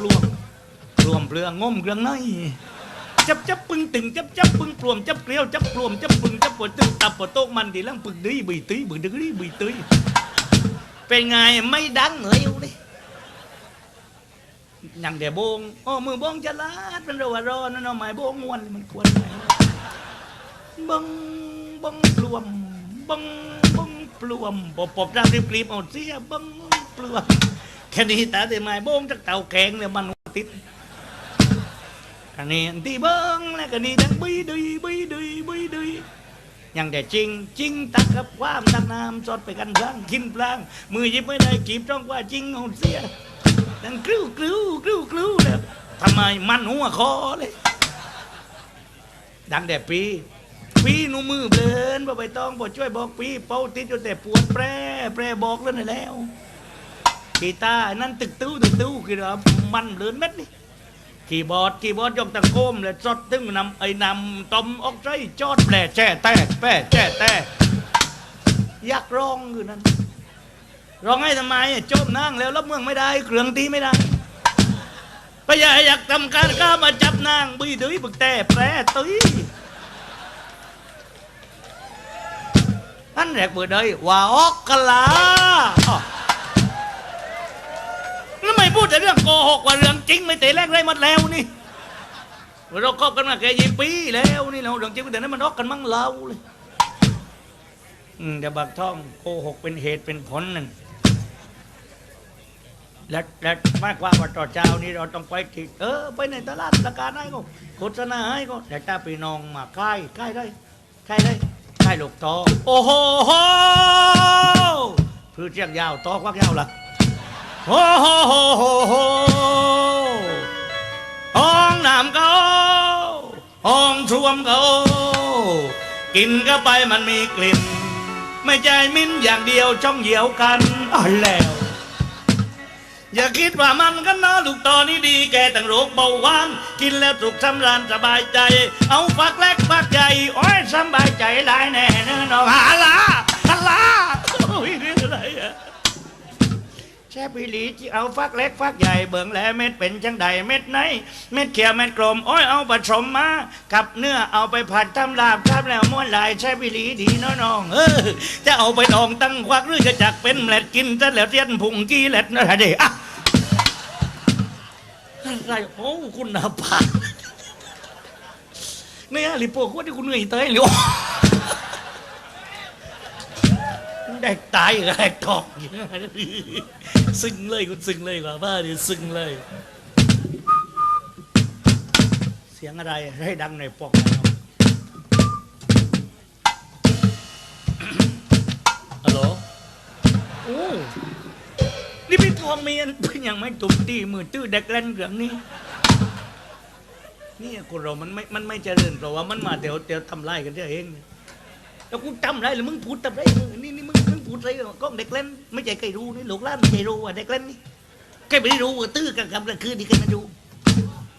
ปลวงปลวมเปลืองงมเกลืองในจับจับปึงตึงจับจับปึงปลวมจับเกลียวจับปลวมจับปึงจับปวดตึงตับปวดโต๊ะมันดีลังปึงดีบีตีบึงดึกดีบีตีเป็นไงไม่ดังเลยเลยยังเดี๋ยวบงอ๋อมือบงจะลาดมันรอรอนั่นเอาไม้โบงมวนมันควรไหมบงบงปลวมบงบงปลวมปบปบร่างรีบรีบเอาเสียบงปลวม แค่นี้แต่เดียไม้โบงจากเต่าแกงเนี่ยมันติดกันนี้ที่เบิ้งและกันนี้ดังบีดุยบีดุยบีดุยยังแต่จริงจริงตักกับความตักน้ำสดไปกันพลางกินพลาง มือหยิบไม่ได้กีบต้องว่าจริงเอาเสียดังกริ้วกริ้วกริ้วกริ้วเลยทำไมมันหัวคอเลย ดังแต่ปีปีหนูมือเบินบ่ไปต้องบ่ช่วยบอกปีเป้าติดอยู่แต่ปวดแปรแปรบอกแล้วนี่แล้ว กีตาร์นั่นตึกตู้ตึกตู้คือเรามันเลือนเม็ดนี่คีย์บอร์ดคีย์บอร์ดยกตะโคมและจดตึงนำไอ้นำตอมออกใจจอดแปลแช่แต่แปะแช่แต่อยากร้องอยู่นั่นร้องให้ทำไมโจมนั่งแล้วรับเมืองไม่ได้ เครื่องตีไม่ได้พยาอยากทำการก้ามาจับนางบีดุยบึกแต่แปรตุยนั่นแหละเปิดเลยว่าออกกะลาอ้อแล้วไม่ พูดแต่เรื่องโกหกว่าเรื่องจริงไม่เตะแรกได้หมดแล้วนี่ เราคบกันมาแค่ยี่ปีแล้วนี่เราเรื่องจริงแต่นั้นมันรอกกันมั่งเราเลยอืมเดี๋ยวบักท่องโกหกเป็นเหตุเป็นผลนั่นและและมากกว่าว่าต่อเจ้านี่เราต้องไปที่เออไปในตลาดประกาศให้ก็โฆษณาให้ก็แต่ถ้าไปนองมาใกล้ใกล้ได้ใกล้ได้ใกล้ลูกตอโอ้โหพืชเชียงยาวตอควักยาวล่ะ โอ้โหโหโหโหห้องน้ำก็ห้องท่วมก็กินก็ไปมันมีกลิ่น ไม่ใจมิ้นอย่างเดียวช่องเหี่ยวกันอ๋อแล้ว อย่าคิดว่ามันก็น่าลูกตอนนี้ดีแกตั้งโรคเบาหวาน กินแล้วสุขสำราญสบายใจ เอาฟักเล็กฟักใหญ่โอ้ยสบายใจได้แน่เนอะน้องฮาลาฮาลาโอ้ยเรื่องอะไรอะ แช่ปีหลีที่เอาฟักเล็กฟักใหญ่เบิ่งแลเม็ดเป็นจังใดเม็ดไหนเม็ดเขียวเม็ดกลมโอ้ยเอาผสมมากับเนื้อเอาไปผัดทำลาบครับแล้วม้วนลายแช่ปีหลีดีน้องเออจะเอาไปดองตั้งควักหรือจะจักเป็นแมลดกินซะแล้วเทียนพุงกี้แหลดนะเด็กอะอะไรโอ้คุณนาปาเนี่ยหลิโป้คนที่คุณเหนื่อยเต้ยหรือ แดกตายกับแดกทองซึ้งเลยคุณซึ้งเลยกว่าบ้าดิซึ้งเลย เสียงอะไรให้ดังหน่อยปอกหน่อยครับฮัลโหลโอ้นี่พี่ทองเมียนเป็นยังไม่ตุ่มตีมือตื้อเด็กเล่นเรื่องนี้นี่คนเรามันไม่ มันไม่เจริญเพราะว่ามันมาเดี๋ยวเดี๋ยวทำลายกันเอง แล้วกูจำไรหรือมึงพูดจำไรมึงนี่ นี่มึงมึงพูดไรก็เด็กเล่น ไม่ใช่ใครรู้นี่หลูกหล้านไม่ใช่รู้ว่าเด็กเล่นนี่ใครไม่ได้รู้ว่าตื้อกันกับกลางคืนนี่ใครมาดู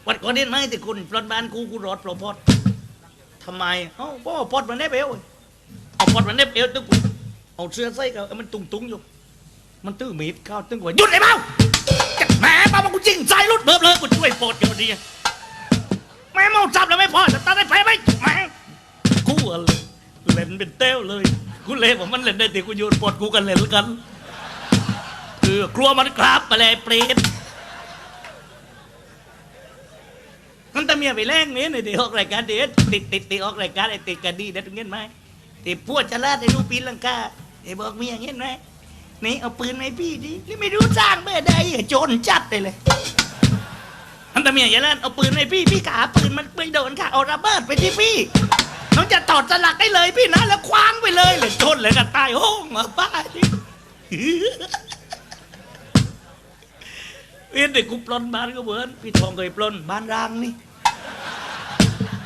วันก่อนเด่นไหมแต่คุณปลดบ้านกูกูรอดปลอพอดทำไมเอ้าพ่อพอดมันแนบเอวเอาพอดมันแนบเอวตึ้งกูเอาเสื้อใส่กับมันตุงตุงอยู่ มันตื้อมีดเข้าตึ้งกว่าหยุดไอ้เบ้าจัดแหมป้าบอกกูจริงใจรุดเบิบเลยกูช่วยปลดอยู่ดีแม่เมาจับแล้วไม่พอจะตัดได้ไปไหมแหมกูอะไรเล่นเป็นเต้วเลย กูเล่นว่ามันเล่นได้ต่กูโยนปลดกูกันเล่นแล้วกันเออกลัวมันกราบไปเลยเปรตมันตะเมียไปแรงเนี้ในที่ออกรายการเด็ดติดติดติออกรายการไอ้ติดกันดีเด็ดเงี้ยไหมติดพวดจะลาดไอ้ลูกปีนลังกาไอ้บอกเมียเงี้ยไหมนี่เอาปืนไหมพี่ดินี่ไม่รู้จ้างเมื่อใดอะโจรจัดเลยเลยมันตะเมียอย่าลั่นเอาปืนไหมพี่พี่ขาปืนมันไม่โดนค่ะเอาระเบิดไปที่พี่ น้องจะตอดสลักได้เลยพี่นะ แล้วคว้างไปเลยเลยชนเลยกันตายโห้งอะป้าเวียนเด็กกูปล้นบ้านก็เหมือนพี่ทองเคยปล้นบ้านร้างนี่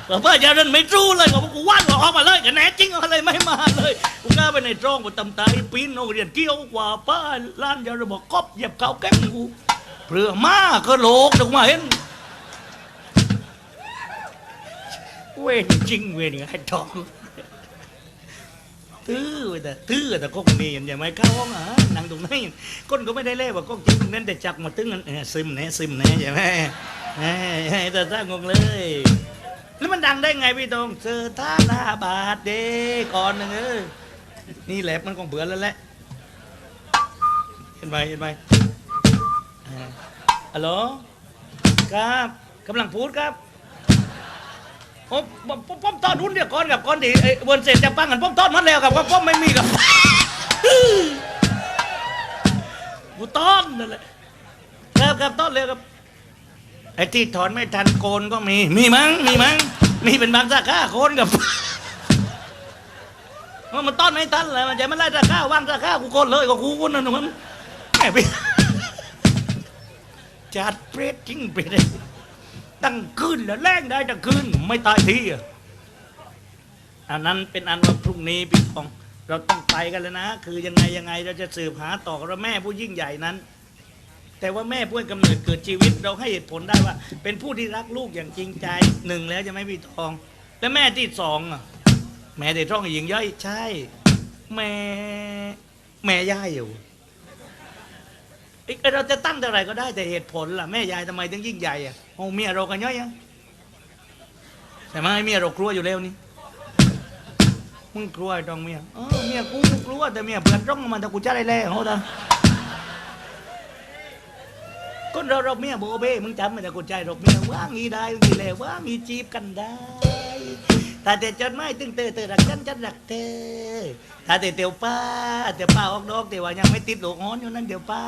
แต่ว่อย่าเดินไม่รู้เลยบอกว่ากูว่านออกมาเลยกันแน่จริงเอาเลยไม่มาเลยกูกล้าไปในตรองกูตำตายปีนโรงเรียนเกี้ยวกว่าป้าล้านยาระบอกกอบเหยียบเขาแก้มกูเปลือมาก็โลกดอกมาเห็น เวรจริงเวรไอ้ทองตื้อแต่ตื้อแต่ก็มีอย่างอย่างไม่เข้าห้องอะนั่งตรงนั้นก้นก็ไม่ได้เล่ว่าก็จริงนั้นแต่จับมาตึ้งนั้นซึมแน่ซึมแน่ใช่ไหมเฮ้ยเฮ้ยแต่ถ้างงเลย แล้วมันดังได้ไงพี่ตรงเจอท่าหน้าบาทเด้ก่อนหนึ่งเออนี่แหละมันคงเบื่อแล้วแหละเห็นไหมเห็นไหมอ่าฮัลโหลครับกำลังพูดครับ ผมผมผมผมตอนรุ่นเดียวก่อนกับก่อนที่ไอ้เวิร์นเสร็จจะปังกันผมตอนมันแล้วครับว่าผมไม่มีกับกูต้อนนั่นแหละครับครับต้อนเลยครับ ไอ้ที่ถอนไม่ทันโกนก็มี มีมั้งมีมั้งมีเป็นบางสาขาโกนกับว่ามันต้อนไม่ทันเลยมันจะไม่ไล่สาขาว่างสาขากูโกนเลยก็กูคนนั้นมันแหมไปจัดเปรตจริงเปรตเลย ตั้งคืนแล้วแรงได้ตั้งคืนไม่ตายทีอะอันนั้นเป็นอันว่าพรุ่งนี้พี่ปองเราต้องไปกันแล้วนะ คือยังไงยังไงเราจะสืบหาต่อกันว่าแม่ผู้ยิ่งใหญ่นั้น แต่ว่าแม่ผู้ให้กำเนิดเกิดชีวิตเราให้เหตุผลได้ว่า เป็นผู้ที่รักลูกอย่างจริงใจหนึ่งแล้วจะไม่พี่ทอง แล้วแม่ที่สองอะแม่เด็กท้องหญิงย่อยใช่ แม่แม่ย่ายอยู่เอ้ยเราจะตั้งเท่าไหร่ก็ได้แต่เหตุผลล่ะแม่ยายทำไมถึงยิ่งใหญ่อะ โอ้เมียเรากันย่อยยังแต่ไม่เมียเรากลัวอยู่แล้วนี่มึงกลัวไอ้ตองเมียเออเมียกูกลัวแต่เมียเพื่อนร้องมันแต่กูจะได้แล้วเขาตาคนเราเราเมียโบเบ้มึงจำไหมแต่กูใจเราเมียว่างอีได้อีแล้วว่างอีจีบกันได้ถ้าแต่จดหมายตึงเตอเตอรักฉันฉันรักเธอถ้าแต่เตียวป้าเตียวป้าออกดอกเตียวว่ายังไม่ติดลูกฮ้อนอยู่นั่นเตียวป้า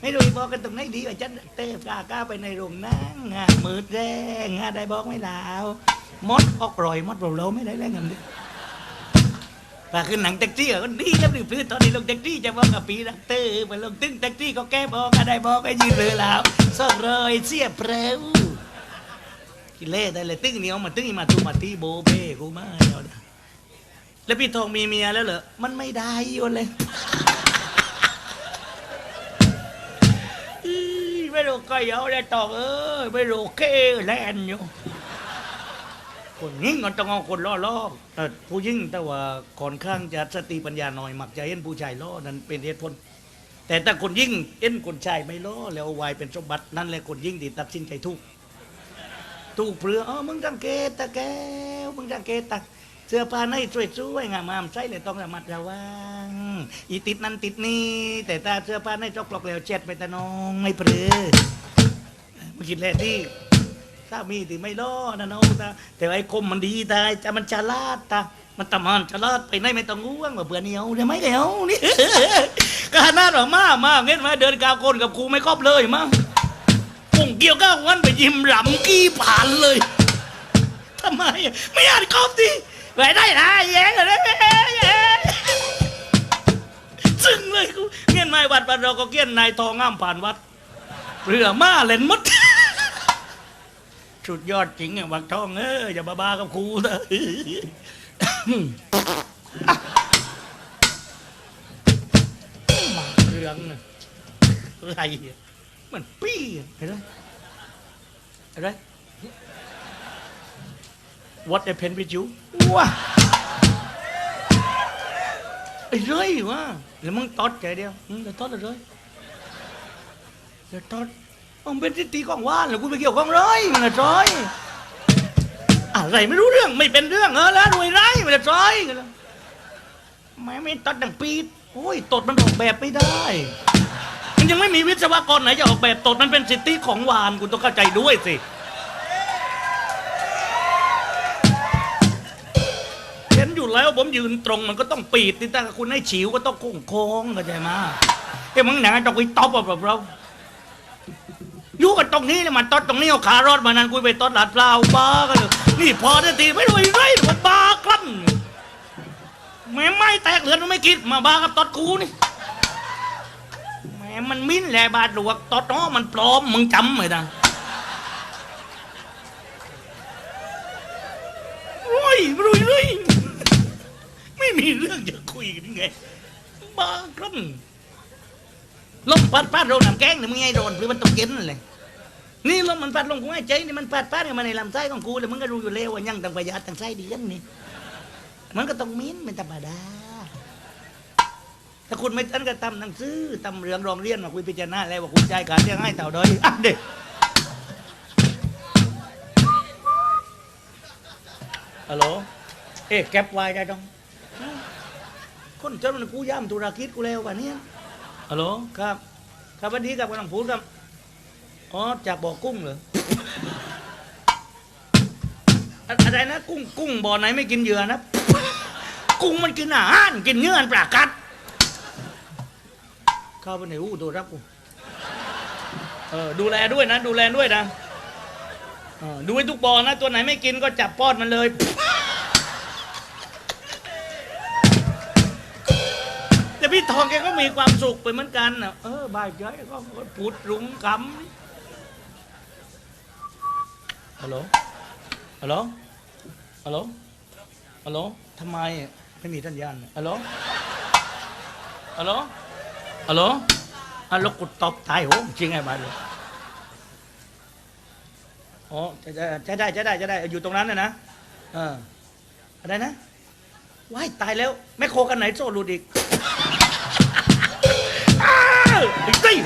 ไม่รู้บอกกันตรงไหนดีว่าฉันเธอกล้ากล้าไปในโรงหนั่งมืดแรงงาได้บอกไม่ลาวมดออกรอยมดเราเราไม่ได้แรงกันดิป่าขึ้นหนังแท็กซี่ก็ดีแล้วหรือพื้นตอนนี้ลงแท็กซี่จะบอกกับปีรักเตอร์ไปลงตึ้งแท็กซี่ก็แก้บอกก็ได้บอกก็ยืนเลยแล้วสองรอยเสียเปล่ากิเล่ได้เลยตึ้งเหนียวมาตึ้งมาตูมาตีโบเบ้กูมาเอาเนี่ยแล้วพี่ทองมีเมียแล้วเหรอมันไม่ได้โยนเลย ไม่รู้ก็เอาได้ตอกเอ้ยไม่รู้เคแลนอยู่คนยิ่งก็ต้องเอาคนล่อล่อแต่ผู้ยิ่งแต่ว่าค่อนข้างจะสติปัญญาหน่อยมักจะเห็นผู้ชายล่อนั้นเป็นเหตุผลแต่ถ้าคนยิ่งเอ็นคนชายไม่ล่อแล้วเอาไวเป็นสมบัตินั่นแหละคนยิ่งที่ตัดสินใจทุกตูกเปลืออ๋อมึงสังเกตตะแกวมึงสังเกตตะ เสื้อผ้าในสวยๆงามๆใส่เลยต้องระมัดระวังอีติดนั้นติดนี่แต่ตาเสื้อผ้าในจอกปลอกแล้วเช็ดไปตะน้องไม่เปลือมึงคิดแหละที่ถ้ามีที่ไม่ล้อนะน้องตาแต่ไอ้คมมันดีตาจะมันฉลาดตามันตะมันฉลาดไปไหนไม่ต้องง่วงว่าเบื่อเหนียวได้ไหมเหนียวนี่ก็หน้าหรอมามาเงี้ยมาเดินกาวคนกับครูไม่ครอบเลยมั้งปุ่งเกี่ยวก้าววันไปยิ้มหลำกี้ผ่านเลยทำไมไม่อ่านครอบดิ ไปได้นะแย้งอะไรแย้งซึ่งเลยกูเงี้ยนไม่วัดวัดเราก็เกี้ยนนายทองงามผ่านวัด เรือมาเล่นมดสุดยอดจริงอะวักทองเอออย่าบ้าบ้ากับครูนะมาเรื่องอะไรมันปี้อะเห็นไหมอะไร What happened with you ว้าไอ้เรื่อยวะแล้วมึงตอดใจเดียวมึงจะตอดอะไรจะตอดมึงเป็นทิฏฐิของว่านแล้วกูไปเกี่ยวของร้อยมันละร้อยอะไรไม่รู้เรื่องไม่เป็นเรื่องเออแล้วรวยไรมันละร้อยกันแล้วไม่ไม่ตอดดังปีดโอ้ยตดมันออกแบบไม่ได้มันยังไม่มีวิศวกรไหนจะออกแบบตดมันเป็นสิทธิของวานคุณต้องเข้าใจด้วยสิ อยู่แล้ว ผมยืนตรงมันก็ต้องปีดที่ถ้าคุณให้ฉิวก็ต้องโค้งโค้งเข้าใจไหมเฮ้มึงหนังต้องไปตบแบบเราอยู่กันตรงนี้เลยมันตอดตรงนี้เอาขารอดมานั้นกูไปตอดหลาดเปล่าบ้ากันเลยนี่พอได้ทีไม่รู้ไอ้ไรมันบ้ากันแม่ไม่แตกเหลือนมันไม่คิดมาบ้ากับตอดกูนี่แม่มันมิ้นแหละบาดหลวกตอดน้อมันปลอมมึงจำไหมนะโอ้ยไม่รู้เลยไมีเรื่องจะคุยกันไงบ้าครับลมพัดพัดโดนน้ำแกงเนี่ยมึงไงโดนหรือมันตกเย็นเลยนี่ลมมันพัดลงกูไอ้ใจนี่มันพัดพัดเนี่ยมาในลำไส้ของกูเลยมึงก็รู้อยู่แล้วว่ายังต่างประหยัดต่างไส้ดีกันนี่มันก็ต้องมิ้นเป็นธรรมดาถ้าคุณไม่ทันก็ตำหนังสือตำเรื่องรองเรียนมาคุยพิจารณาแล้วว่าคุณใจการเรื่องให้เต่าดอยอะเด็กฮัลโหลเอ๊ะแก็บไว้ได้ดอง คนเจ้ามันกูย่ำธุรกิจกูแล้ววันนี้ฮัลโหลครับ ครับวันนี้กับกำลังพูดครับอ๋อจากบ่อกุ้งเหรออะอะไรนะกุ้งกุ้งบ่อไหนไม่กินเหยื่อนะกุ้งมันกินอาหารกินเนื้ออันปลากัดเข้าไปในอู้ตัวรับกูเออดูแลด้วยนะ ดูแลด้วยนะเออดูให้ทุกบ่อนะ ตัวไหนไม่กินก็จับป้อนมันเลย มีความสุขไปเหมือนกันนะเออบายใจก็พูดรุ้งกำฮัลโหลฮัลโหลฮัลโหลฮัลโหลทำไมไม่มีสัญญาณน่ะฮัลโหลฮัลโหลฮัลโหลฮัลโหลกูตบตายโหงจริงไงบ้านเลยอ๋อจะจะจะได้จะได้จะได้ อยู่ตรงนั้นนะนะเอออะไรนะว้ายตายแล้วแม่โคกันไหนโซ่หลุดอีก อไอ้ตี้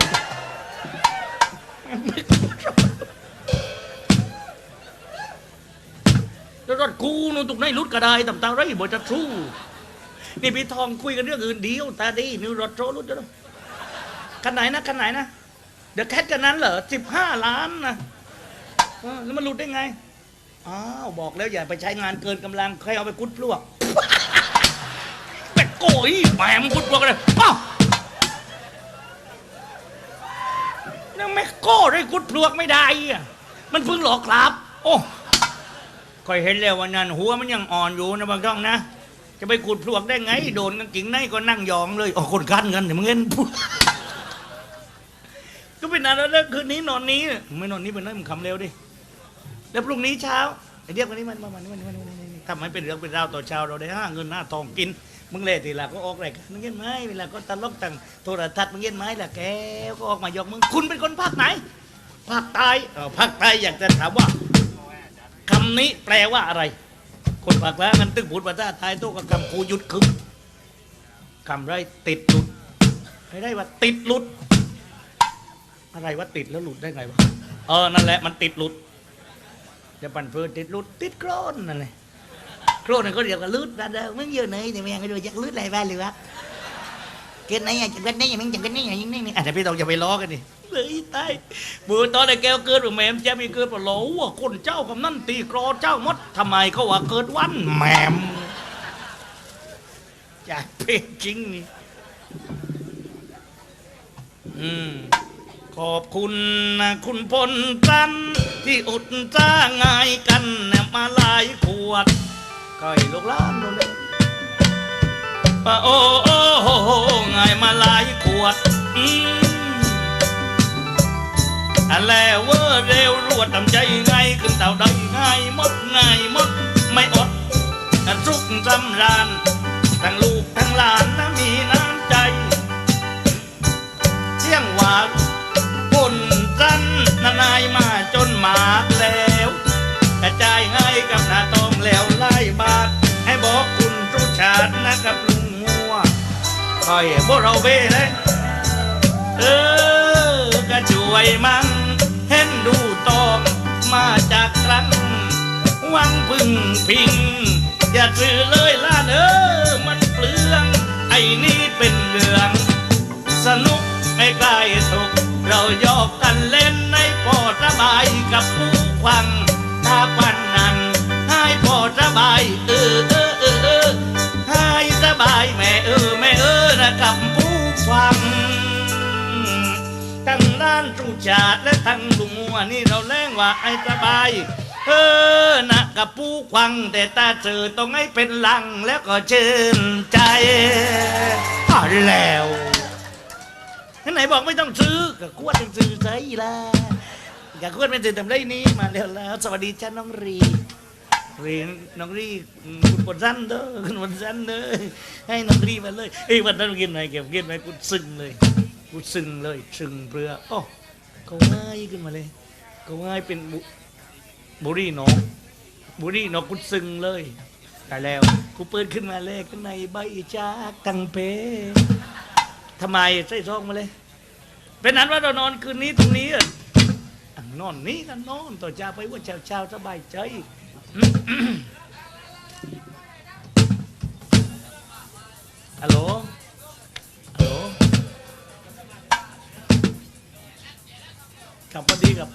แล้วรถกูนู่นตุกไหนรุดก็ได้ต่ำตาไรบ่จะสู้นี่พี่ทองคุยกันเรื่องอื่นเดียวตาดีนี่รถโจรุดจะต้องคันไหนนะคันไหนนะเดี๋ยวแคทกันนั้นเหรอสิบห้าล้านนะแล้วมันหลุดได้ไงอ้าวบอกแล้วอย่าไปใช้งานเกินกำลังใครเอาไปกุดพลวกแต่โกยแหมมนกุดพลวกเลยอ้า ยังแม่โก้ได้กุดพลวกไม่ได้อะมันเพิ่งหลอกครับ โอ้คอยเห็นแล้ววันนั้น หัวมันยังอ่อนอยู่นะบางช่องนะจะไปกุดพลวกได้ไง โดนกางกิ่งในก็นั่งยองเลยอ๋อคนกันกันเดี๋ยวมึงเงินก็เป็นอะไรแล้วคืนนี้นอนนี้ไม่นอนนี้เป็นไรมึงคำเร็วดิแล้วพรุ่งนี้เช้าไอเดียกวันนี้มันมามันมันมันมันทำให้เป็นเรื่องเป็นราวต่อเช้าเราได้ห้าเงินหน้าทองกิน มึงเล่ทีละก็ออกรายการมึงเงี้ยไหมเวลาก็ตลกต่างโทรทัศน์มึงเงี้ยไหมล่ะแกก็ออกมายกมึงคุณเป็นคนภาคไหนภาคใต้เออภาคใต้อยากจะถามว่าคำนี้แปลว่าอะไร คนภาคกลางกันตึกพูดภาษาไทยโต้กับคำกูหยุดคึมคำไรติดหลุดไม่ได้ว่าติดหลุด อะไรว่าติดแล้วหลุดได้ไงวะเออนั่นแหละมันติดหลุดจะปั่นเพื่อติดรุดติดโครนนั่นนั่นก็เรียกว่าลุดนะเด้อมึงอยู่ไหนนั่นไหนอย่างนี้นี่อะ แต่พี่ต้องจะไปล้อกันดิเลยตายบือตอนไอ้แก้วเกิดว่าแม่มจะมีเกิดว่าโหลว่าคนเจ้ากำนั่นตีกรอเจ้ามดทำไมเขาว่าเกิดวันแมมจากเพลงจริงนี่อืมขอบคุณนะคุณพลจันที่อุดจ้างงายกันมาหลายขวด ก็ให้ลูกหลานดูเลยปะโอ้โอ้โหโหงายมาหลายขวดอืมอันแล้วเวอร์เร็วรวดทำใจไงขึ้นเต่าใดง่ายมดง่ายมดไม่อดอันสุขสำราญทั้งลูกทั้งหลานนะมีน้ำใจเสียงหวานปนจันนานายมาจนหมากแล้วกระจายให้กับหน้าตอ แล้วไล่บาท ให้บอกคุณทุกชาตินะกับลุงมัวคอยพวกเราเบ้เลยเออก็ช่วยมั่งเห็นดูตองมาจากครั้งหวังพึ่งพิง อย่าซื้อเลยล่ะเออมันเปลือง ไอ้นี่เป็นเรื่อง สนุกไม่ใกล้สุขเรายอกกันเล่นในพอสบายกับผู้ฟัง บาย เออเออเออเออให้สบายแม่เออแม่เออนะกับผู้ฟังทั้งด้านสุชาติและทั้งลุงมัวนี่เราแรงว่าไอ้สบาย เออนะกับผู้ควังแต่ตาเจอต้องให้เป็นลังแล้วก็เชิญใจอ่าแล้วไหนบอกไม่ต้องซื้อก็ควรจะซื้อใจละก็ควรเป็นซื้อทำไรนี้มาแล้วแล้ว สวัสดีจ้าน้องรี รีน้องรีคุณปนสั้นเด้อคุณปนสั้นเด้อให้น้องรีมาเลยเอ้วันนั้นกินไหนเก็บกินไหนกูซึ้งเลยกูซึ้งเลยซึ้งเพื่อโอ้เขาง่ายขึ้นมาเลยเขาง่ายเป็นบุบรีหนองบุรีหนองกูซึ้งเลยตายแล้วกูเปิดขึ้นมาเลยข้างในใบจากตังเพทำไมใส่ซองมาเลย เป็นนั้นว่าเรานอนคืนนี้ตรงนี้อะนอนนี้กันนอนต่อจากไปว่าเช้าเช้าสบายใจ ฮัลโหล ฮัลโหลกับพอดีกับ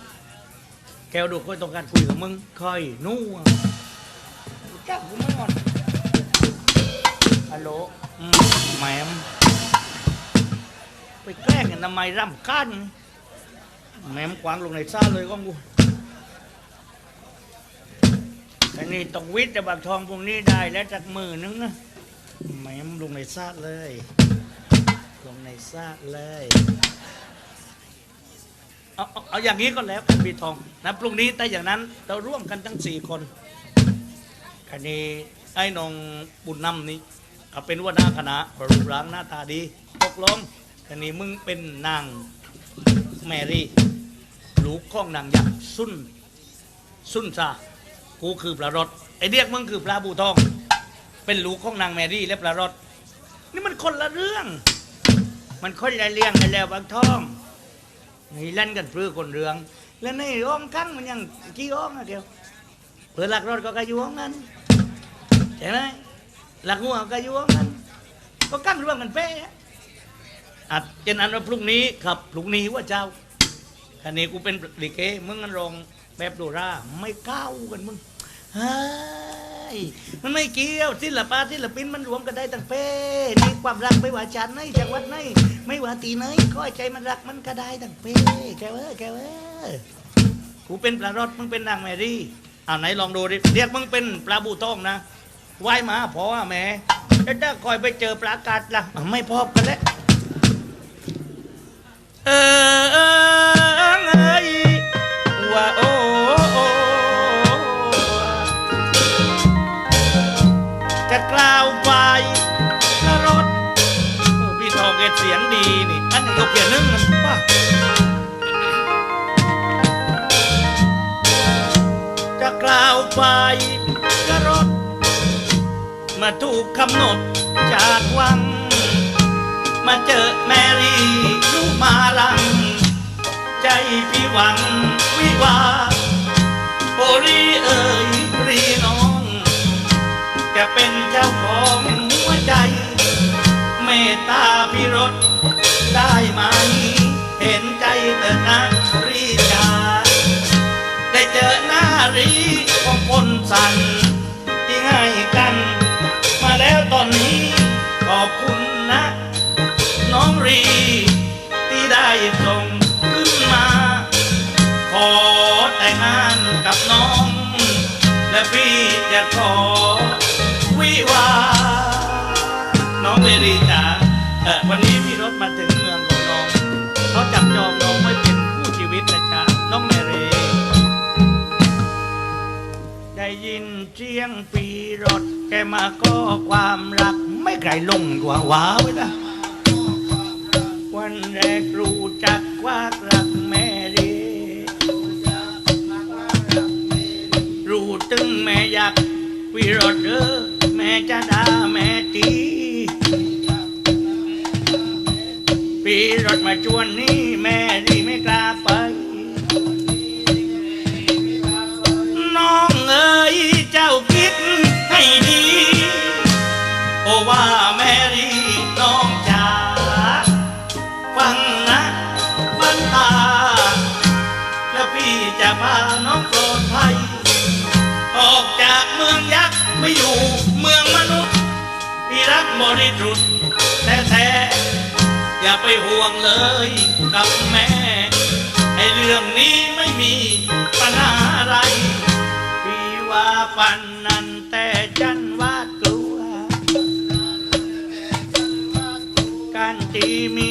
แกวดูค่อยต้องการคุยกับมึงค่อยนู่นจับกูไม่ก่อนฮัลโหลแหมมไปแกล้งกันทำไมร่ำกันแหมมกวางลงในซ่าเลยก้องกู แต่นี่ต้องวิทย์แต่บักทองพวกนี้ได้แล้วจากมือนึงนะแหมมลงในซ่าเลย ลงในซ่าเลยเอาเอาเอาอย่างนี้ก็แล้วกันพี่ทองนะพรุ่งนี้แต่อย่างนั้นเราร่วมกันทั้งสี่คนคันนี้ไอ้นองบุญนำนี่เอาเป็นหัว่าหน้าคณะรูปร่างหน้าตาดีตกลงคันนี้มึงเป็นนางแมรี่ลูกของนางยักษ์ซุนซุนซา กูคือปลารถไอเรียกมึงคือปลาบูทอง เป็นลูกของนางแมรี่และปลารถนี่มันคนละเรื่อง มันคนละเรื่องกันแล้วบางทองนี่เล่นกันเพื่อคนเรือง แล้วในอ้อมกั้งมันยังกี่อ้อมอะเดียวเพื่อหลักรถก็กระยวงกันใช่ไหมหลักหัวก็กระยวงกันก็กั้งร่วมกันเป๊ะอัดเจนอันว่าพรุ่งนี้ครับพรุ่งนี้ว่าเจ้าคันนี้กูเป็นลิเกมึงกันรอง แบบโดราไม่ก้าวกันมึงเฮ้ยมันไม่เกี่ยวศิลปะศิลปินมันรวมกันได้ตั้งเป้นี่ความรักไม่ว่าชาติไหนจังหวัดไหนไม่ว่าตีไหนก็ให้ใจมันรักมันก็ได้ตั้งเป้แกเว้ยแกเว้ยกูเป็นปลารถมึงเป็นนางแมรี่อ่าไหนลองดูดิเรียกมึงเป็นปลาบูทองนะว่ายมาพอแม่แล้วถ้าคอยไปเจอปลากัดละ่ะไม่พบกันแล้วเออเออเอ้ยว่า นี่อันนี้เราเปลี่ยนนึ่งกันป่ะจะกล่าวไปนรสมาถูกกำหนดจากวัง มาเจอแมรี่ลูกมาลัง ใจพี่หวังวิวาโอรีเอ่ยรีน้อง จะเป็นเจ้าของ ได้ยินเสียงปีรถ แกมาก็ความรัก ไม่ไกลลงกว่าว้าไว้นะวันแรกรู้จักว่ารักแม่รีรู้ตึงแม่อยากวิรดเออแม่จะด่าแม่ตีปีรถมาชวนนี่แม่ดีไม่กล้าไป ว่าแมรี่น้องจ๋าฟังนะฟันตา แล้วพี่จะพาน้องปลอดภัยออกจากเมืองยักษ์ไม่อยู่เมืองมนุษย์ พี่รักบริสุทธิ์แต่แท้ๆอย่าไปห่วงเลยกับแม่ไอเรื่องนี้ไม่มีปัญหาอะไร พี่ว่าปัน me